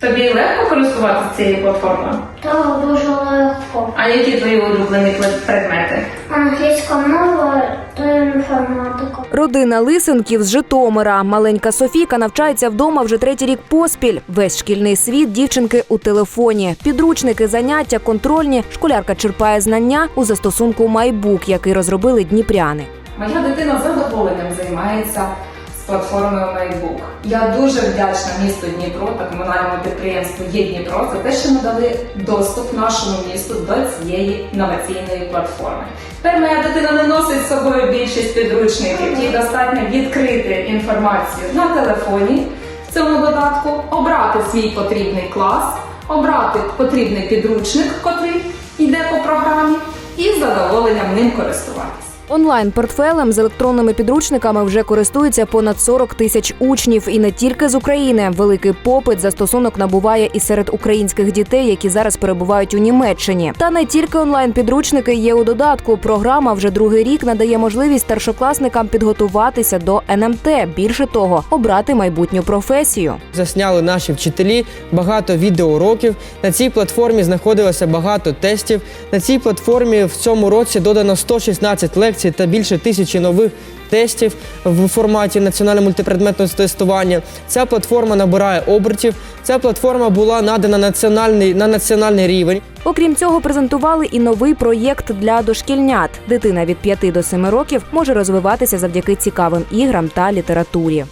Тобі легко користуватися цією платформою? Так, дуже легко. А які твої улюблені предмети? Англійська мова та інформатика. Родина Лисенків з Житомира. Маленька Софійка навчається вдома вже третій рік поспіль. Весь шкільний світ дівчинки у телефоні. Підручники, заняття, контрольні. Школярка черпає знання у застосунку MyBook, який розробили дніпряни. Моя дитина задоволенням займається платформою MyBook. Я дуже вдячна місту Дніпро та комунальному підприємству «Є Дніпро за те, що надали доступ нашому місту до цієї інноваційної платформи. Тепер моя дитина не носить з собою більшість підручників. Їй достатньо відкрити інформацію на телефоні в цьому додатку, обрати свій потрібний клас, обрати потрібний підручник, котрий йде по програмі, і з задоволенням ним користуватися. Онлайн-портфелем з електронними підручниками вже користується понад 40 тисяч учнів, і не тільки з України. Великий попит застосунок набуває і серед українських дітей, які зараз перебувають у Німеччині. Та не тільки онлайн-підручники є у додатку. Програма вже другий рік надає можливість старшокласникам підготуватися до НМТ. Більше того, обрати майбутню професію. Засняли наші вчителі багато відеоуроків. На цій платформі знаходилося багато тестів. На цій платформі в цьому році додано 116 лекцій та більше тисячі нових тестів в форматі національного мультипредметного тестування. Ця платформа набирає обертів. Ця платформа була надана національний на національний рівень. Окрім цього, презентували і новий проєкт для дошкільнят. Дитина від 5 до 7 років може розвиватися завдяки цікавим іграм та літературі.